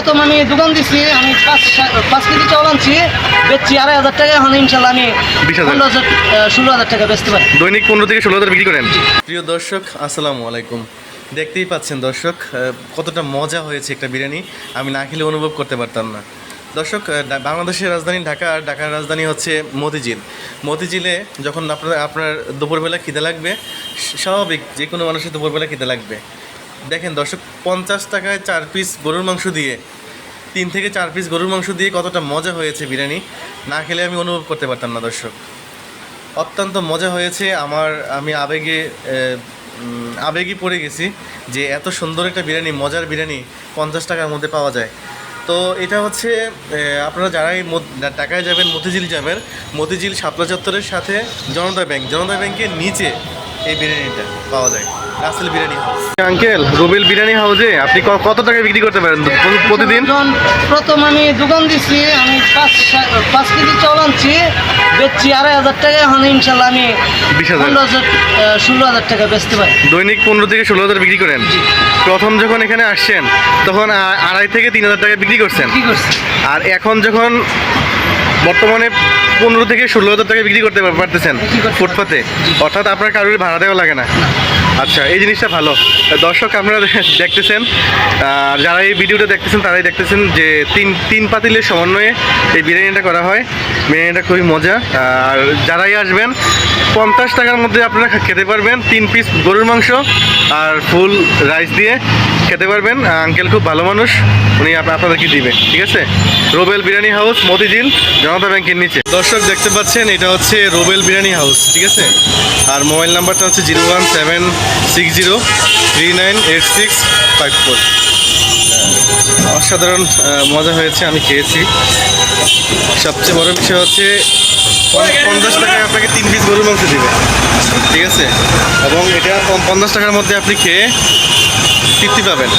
প্রথম আমি দোকান দিছি আমি পাঁচ পাঁচ কেজি চাউল আনছি বেচছি আড়াই হাজার টাকা এখন ইনশাল্লাহ আমি 20,000 পনেরো হাজার ষোলো হাজার টাকা বেচতে পারি। দৈনিক পনেরো থেকে ষোলো হাজার বিক্রি করেন। প্রিয় দর্শক আসসালামু আলাইকুম। দেখতেই পাচ্ছেন দর্শক কতটা মজা হয়েছে একটা বিরিয়ানি। আমি না খেলে অনুভব করতে পারতাম না। দর্শক বাংলাদেশের রাজধানী ঢাকা আর ঢাকার রাজধানী হচ্ছে মতিঝিল। মতিঝিলে যখন আপনার আপনার দুপুরবেলা খিদে লাগবে স্বাভাবিক যে কোনো মানুষের দুপুরবেলা খিদে লাগবে। দেখেন দর্শক, পঞ্চাশ টাকায় চার পিস গরুর মাংস দিয়ে, তিন থেকে চার পিস গরুর মাংস দিয়ে কতটা মজা হয়েছে বিরিয়ানি, না খেলে আমি অনুভব করতে পারতাম না দর্শক। অত্যন্ত মজা হয়েছে আমার, আমি আবেগে আবেগই পড়ে গেছি যে এত সুন্দর একটা বিরিয়ানি, মজার বিরিয়ানি পঞ্চাশ টাকার মধ্যে পাওয়া যায়। তো এটা হচ্ছে আপনারা যারাই ঢাকায় যাবেন, মতিঝিল যাবেন, মতিঝিল শাপলা চত্বরের সাথে জনতা ব্যাংক, জনতা ব্যাংকের নিচে এই বিরিয়ানিটা পাওয়া যায়। রাসেল বিরিয়ানি হাউস। আঙ্কেল রুবেল বিরিয়ানি হাউসে আপনি ক- কত টাকায় বিক্রি করতে পারেন প্রতি- প্রতিদিন? প্রথম আমি দোকান দিছি আমি পাঁচ পাঁচ কেজি চাউল আনছি বেচছি আড়াই হাজার টাকা এখন ইনশাল্লাহ আমি 20,000 পনেরো হাজার ষোলো হাজার টাকা বেচতে পারি। দৈনিক পনেরো থেকে ষোলো হাজার বিক্রি করেন। প্রথম যখন এখানে আসছেন তখন আড়াই থেকে তিন হাজার টাকা বিক্রি করছেন। আর এখন যখন বর্তমানে পনেরো থেকে ষোলো হাজার টাকা বিক্রি করতে পারতেছেন ফুটপাতে। অর্থাৎ আপনার কারোর ভাড়া দেওয়া লাগে না। আচ্ছা এই জিনিসটা ভালো। দর্শক, আপনারা দেখতেছেন, আর যারা এই ভিডিওটা দেখতেছেন, তারাই দেখতেছেন যে তিন তিন পাতিলের সমন্বয়ে এই বিরিয়ানিটা করা হয়। বিরিয়ানিটা খুবই মজা। আর যারাই আসবেন, পঞ্চাশ টাকার মধ্যে আপনারা খেতে পারবেন। তিন পিস গরুর মাংস আর ফুল রাইস দিয়ে খেতে পারবেন। আঙ্কেল খুব ভালো মানুষ, উনি আপ- আপনাদেরকে দিবে, ঠিক আছে? রোবেল বিরিয়ানি হাউস, মতিঝিল, জনতা ব্যাংকের নিচে। দর্শক, দেখতে পাচ্ছেন, এটা হচ্ছে রোবেল বিরিয়ানি হাউস, ঠিক আছে? আর মোবাইল নাম্বারটা হচ্ছে zero one seven six zero three nine eight six five four. অসাধারণ মজা হয়েছে, আমি খেয়েছি। সবচেয়ে বড় বিষয় হচ্ছে পঞ্চ- পঞ্চাশ টাকায় আপনাকে তিন পিস গরুর মাংস দেবে। ঠিক আছে? এবং এটা পঞ্চাশ টাকার মধ্যে আপনি খেয়ে তৃপ্তি পাবেন।